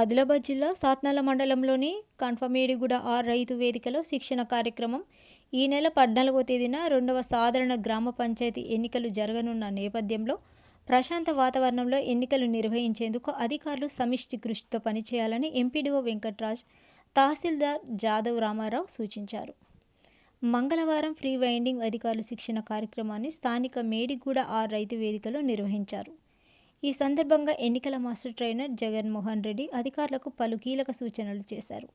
ఆదిలాబాద్ జిల్లా సాత్నాల మండలంలోని కన్ఫమేడిగూడ ఆర్ రైతు వేదికలో శిక్షణ కార్యక్రమం. ఈ నెల పద్నాలుగవ తేదీన రెండవ సాధారణ గ్రామ పంచాయతీ ఎన్నికలు జరగనున్న నేపథ్యంలో ప్రశాంత వాతావరణంలో ఎన్నికలు నిర్వహించేందుకు అధికారులు సమిష్టి కృషితో పనిచేయాలని ఎంపీడీఓ వెంకట్రాజ్ తహసీల్దార్ జాదవ్ రామారావు సూచించారు. మంగళవారం ఫ్రీ వైండింగ్ అధికారులు శిక్షణ కార్యక్రమాన్ని స్థానిక మేడిగూడ ఆర్ రైతు వేదికలో నిర్వహించారు. ఈ సందర్భంగా ఎన్నికల మాస్టర్ ట్రైనర్ జగన్మోహన్ రెడ్డి అధికారులకు పలు కీలక సూచనలు చేశారు.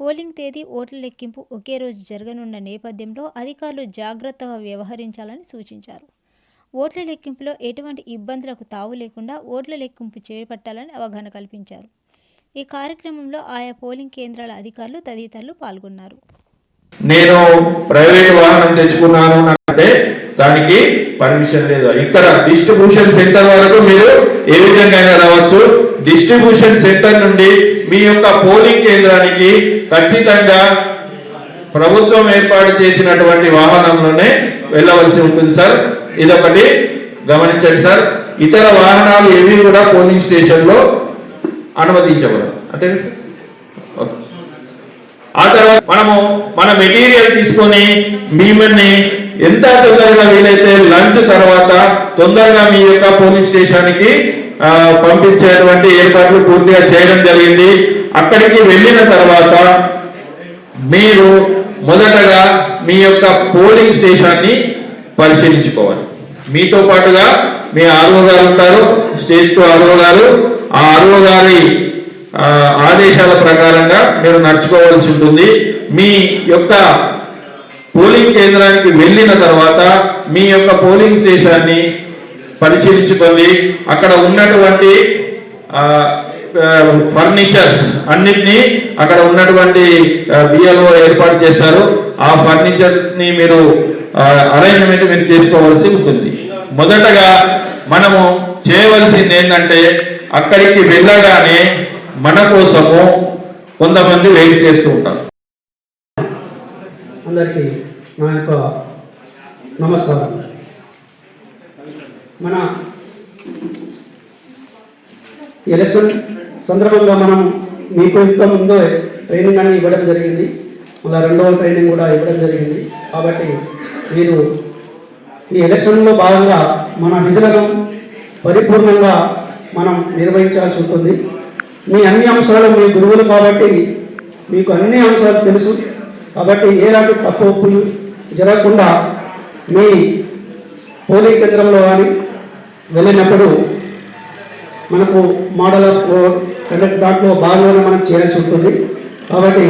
పోలింగ్ తేదీ ఓట్ల లెక్కింపు ఒకే రోజు జరగనున్న నేపథ్యంలో అధికారులు జాగ్రత్తగా వ్యవహరించాలని సూచించారు. ఓట్ల లెక్కింపులో ఎటువంటి ఇబ్బందులకు తావు లేకుండా ఓట్ల లెక్కింపు చేపట్టాలని అవగాహన కల్పించారు. ఈ కార్యక్రమంలో ఆయా పోలింగ్ కేంద్రాల అధికారులు తదితరులు పాల్గొన్నారు. నేను ప్రైవేట్ వాహనం తెచ్చుకున్నాను అంటే దానికి పర్మిషన్ లేదు. ఇక్కడ డిస్ట్రిబ్యూషన్ సెంటర్ వరకు మీరు ఏ విధంగా రావచ్చు. డిస్ట్రిబ్యూషన్ సెంటర్ నుండి మీ యొక్క పోలింగ్ కేంద్రానికి ఖచ్చితంగా ప్రభుత్వం ఏర్పాటు చేసినటువంటి వాహనంలోనే వెళ్ళవలసి ఉంటుంది సార్. ఇదొకటి. గమనించండి సార్. ఇతర వాహనాలు ఏవి కూడా పోలింగ్ స్టేషన్లో అనుమతించబడదు అంటే ఓకే. ఆ తర్వాత మనము మన మెటీరియల్ తీసుకొని మిమ్మల్ని ఎంత తొందరగా వీలైతే లంచ్ తర్వాత తొందరగా మీ యొక్క పోలీస్ స్టేషన్కి పంపించేటువంటి ఏర్పాట్లు పూర్తిగా చేయడం జరిగింది. అక్కడికి వెళ్ళిన తర్వాత మీరు మొదటగా మీ యొక్క పోలింగ్ స్టేషన్ని పరిశీలించుకోవాలి. మీతో పాటుగా మీ ఆర్ఓ గారు ఉంటారు స్టేజ్ టూ ఆర్ఓ గారు. ఆ ఆర్ఓ గారి ఆదేశాల ప్రకారంగా మీరు నడుచుకోవాల్సి ఉంటుంది. మీ యొక్క పోలింగ్ కేంద్రానికి వెళ్ళిన తర్వాత మీ యొక్క పోలింగ్ స్టేషన్ని పరిశీలించుకొని అక్కడ ఉన్నటువంటి ఫర్నిచర్స్ అన్నిటినీ అక్కడ ఉన్నటువంటి బిఎల్ఓ ఏర్పాటు చేశారు. ఆ ఫర్నిచర్ని మీరు అరేంజ్మెంట్ మీరు చేసుకోవాల్సి ఉంటుంది. మొదటగా మనము చేయవలసింది ఏంటంటే అక్కడికి వెళ్ళగానే మన కోసము కొంతమంది వెయిట్ చేస్తూ ఉంటారు. అందరికీ నా యొక్క నమస్కారం. మన ఎలక్షన్ సందర్భంగా మనం మీకు ఇంత ముందే ట్రైనింగ్ అని ఇవ్వడం జరిగింది. మళ్ళీ రెండవ ట్రైనింగ్ కూడా ఇవ్వడం జరిగింది. కాబట్టి మీరు ఈ ఎలక్షన్లో భాగంగా మన నిధులను పరిపూర్ణంగా మనం నిర్వహించాల్సి ఉంటుంది. మీ అన్ని అంశాలు మీ గురువులు కాబట్టి మీకు అన్ని అంశాలు తెలుసు. కాబట్టి ఏలాంటి తప్పు ఒప్పులు జరగకుండా మీ పోలింగ్ కేంద్రంలో కానీ వెళ్ళినప్పుడు మనకు మోడల్ ఆఫ్ కండక్ట్ దాంట్లో భాగంగా మనం చేయాల్సి ఉంటుంది. కాబట్టి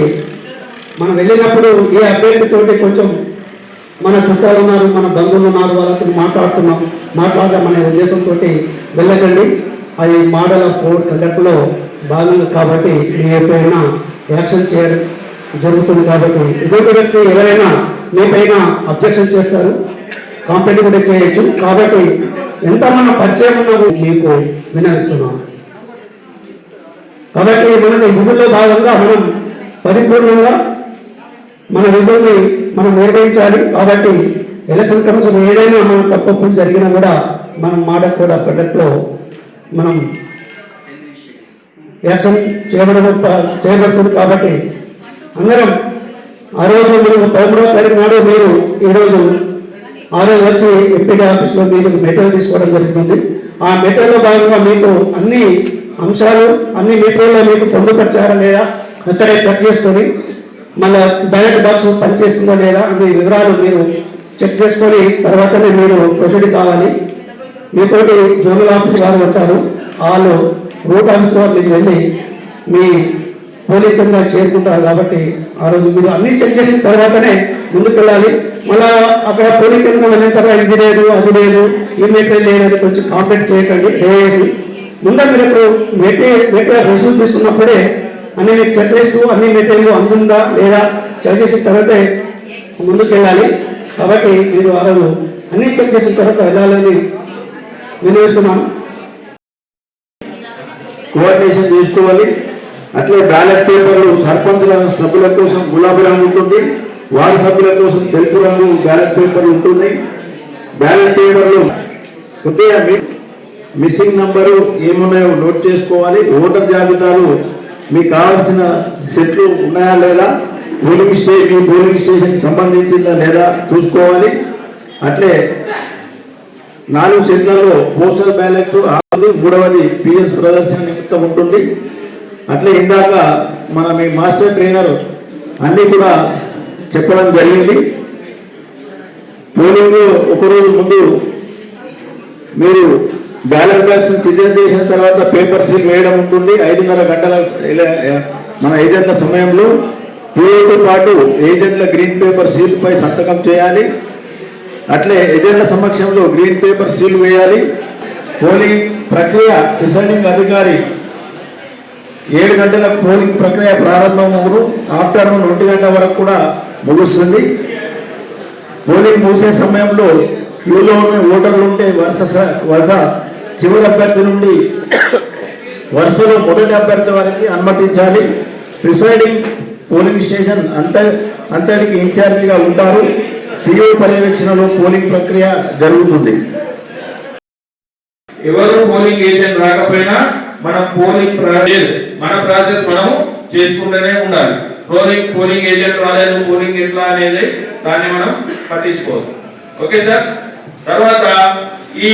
మనం వెళ్ళినప్పుడు ఏ అభ్యర్థితోటి కొంచెం మన చుట్టాలు ఉన్నారు మన బంధువులు ఉన్నారు వాళ్ళతో మాట్లాడుతున్నాం మాట్లాడదామనే ఉద్దేశంతో వెళ్ళకండి. అది మోడల్ ఆఫ్ కోడ్ కండక్ట్లో భాగంగా కాబట్టి మీ ఎప్పుడైనా యాక్షన్ చేయడం. జరుగుతుంది కాబట్టి ఇదొక వ్యక్తి ఎవరైనా మీ పైన అబ్జెక్షన్ చేస్తారు కాంప్లైంట్ కూడా చేయొచ్చు. కాబట్టి ఎంత మన పరిచయం ఉన్నది మీకు వినవిస్తున్నాం కాబట్టి మనకి విధుల్లో భాగంగా మనం పరిపూర్ణంగా మన విధుల్ని మనం నిర్వహించాలి కాబట్టి ఎలక్షన్ కమిషన్ ఏదైనా మన తప్పప్పుడు జరిగినా కూడా మనం మాట కూడా కండక్ట్లో మనం యాక్షన్ చేయబడ చేయబడుతుంది కాబట్టి అందరం ఆ రోజు మీరు పదమూడవ తారీఖు నాడు మీరు ఈరోజు ఆ రోజు వచ్చి ఎంపీటీ ఆఫీస్లో మీరు మెటీరియల్ తీసుకోవడం జరుగుతుంది ఆ మెటీరియల్లో భాగంగా మీకు అన్ని అంశాలు అన్ని మెటీరియల్లో మీకు పొందుపరిచారా లేదా అక్కడే చెక్ చేసుకొని మళ్ళీ బ్యాలెట్ బాక్స్ పనిచేస్తుందా లేదా అనే వివరాలు మీరు చెక్ చేసుకొని తర్వాతనే మీరు ప్రొసీడ్ కావాలి. మీతోటి జోనల్ ఆఫీస్ వారు ఉంటారు. వాళ్ళు రూట్ ఆఫీస్ వారు మీకు వెళ్ళి మీ పోలింగ్ కేంద్రాలు చేరుకుంటారు కాబట్టి ఆ రోజు మీరు అన్ని చెక్ చేసిన తర్వాతనే ముందుకు వెళ్ళాలి మళ్ళా అక్కడ పోలింగ్ కేంద్రం వెళ్ళిన తర్వాత ఇది లేదు అది లేదు ఈ మెటీరియల్ లేదు కొంచెం కాంప్లైంట్ చేయకండి దయచేసి. ముందు మీరు ఇప్పుడు మెటీరియల్ మెటీరియల్ రుసులు తీసుకున్నప్పుడే అన్ని మీకు చెక్ చేస్తూ అన్ని మెటీరియల్ అందుందా లేదా చెక్ చేసిన తర్వాతే ముందుకు వెళ్ళాలి కాబట్టి మీరు ఆ రోజు అన్ని చెక్ చేసిన తర్వాత వెళ్ళాలని వినియోగిస్తున్నాను కోఆర్డినేషన్ చేసుకోవాలి అట్లే బ్యాలెట్ పేపర్లు సర్పంచుల సభ్యుల కోసం గులాబీ రంగు ఉంటుంది వార్డు సభ్యుల కోసం తెలుపు రంగు బ్యాలెట్ పేపర్లు ఉంటుంది. బ్యాలెట్ పేపర్లు కొద్దిగా మిస్సింగ్ నంబరు ఏమున్నాయో నోట్ చేసుకోవాలి. ఓటర్ జాబితాలు మీకు కావాల్సిన సెట్లు ఉన్నాయా లేదా? పోలింగ్ స్టే మీ పోలింగ్ స్టేషన్కి సంబంధించిందా లేదా చూసుకోవాలి. అట్లే నాలుగు సెట్లలో పోస్టల్ బ్యాలెట్ ఆరు మూడవది పిఎస్ ప్రదర్శన నిమిత్తం ఉంటుంది. అట్లే ఇందాక మన మీ మాస్టర్ ట్రైనర్ అన్నీ కూడా చెప్పడం జరిగింది. పోలింగ్ ఒకరోజు ముందు మీరు బ్యాలెట్ బాక్స్ సిద్ధం చేసిన తర్వాత పేపర్ సీల్ వేయడం ఉంటుంది. ఐదున్నర గంటల మన ఏజెంట్ల సమయంలో పూలతో పాటు ఏజెంట్ల గ్రీన్ పేపర్ సీల్పై సంతకం చేయాలి. అట్లే ఏజెంట్ల సమక్షంలో గ్రీన్ పేపర్ సీల్ వేయాలి. పోలింగ్ ప్రక్రియ రిసైడింగ్ అధికారి ఏడు గంటల పోలింగ్ ప్రక్రియ ప్రారంభమవును. ఆఫ్టర్నూన్ ఒంటి గంట వరకు కూడా ముగుస్తుంది. పోలింగ్ ముగిసే సమయంలో క్యూలో ఉన్న ఓటర్లు ఉంటే వరుస వరుస చివరి అభ్యర్థి నుండి వరుసలో మొదటి అభ్యర్థి వరకు అనుమతించాలి. ప్రిసైడింగ్ పోలింగ్ స్టేషన్ అంత అంతటికి ఇన్ఛార్జిగా ఉంటారు. తీవ్ర పర్యవేక్షణలో పోలింగ్ ప్రక్రియ జరుగుతుంది. ఎవరు పోలింగ్ ఏజెంట్ రాకపోయినా మనం పోలింగ్ ప్రాసెస్ మన ప్రాసెస్ మనము చేసుకుంటూనే ఉండాలి. పోలింగ్ పోలింగ్ ఏజెంట్ రాలేదు పోలింగ్ ఎట్లా అనేది దాన్ని మనం పట్టించుకోవద్దు. Okay sir? తర్వాత ఈ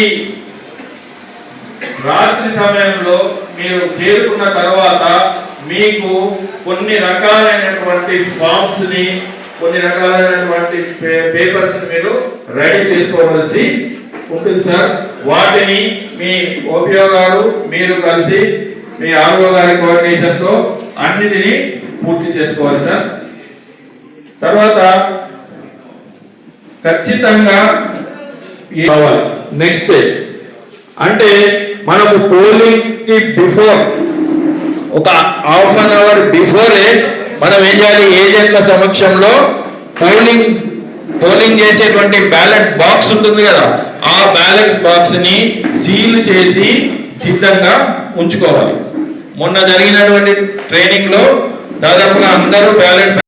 రాత్రి సమయంలో మీరు చేరుకున్న తర్వాత మీకు కొన్ని రకాలైనటువంటి ఫామ్స్ని కొన్ని రకాలైనటువంటి పేపర్స్ మీరు రెడీ చేసుకోవలసి ఉంటుంది సార్. వాటిని మీ ఉపయోగాలు మీరు కలిసి మీ ఆర్ఓ గారి కోఆర్డినేషన్తో అన్నిటినీ పూర్తి చేసుకోవాలి సార్. తర్వాత ఖచ్చితంగా కావాలి. నెక్స్ట్ అంటే మనకు పోలింగ్కి బిఫోర్ ఒక హాఫ్ అన్ అవర్ బిఫోరే మనం ఏం చేయాలి? ఏజెంట్ల సమక్షంలో పోలింగ్ పోలింగ్ చేసేటువంటి బ్యాలెట్ బాక్స్ ఉంటుంది కదా. ఆ బ్యాలెట్ బాక్స్ని సీల్ చేసి సిద్ధంగా ఉంచుకోవాలి. మొన్న జరిగినటువంటి ట్రైనింగ్లో దాదాపుగా అందరూ బ్యాలెట్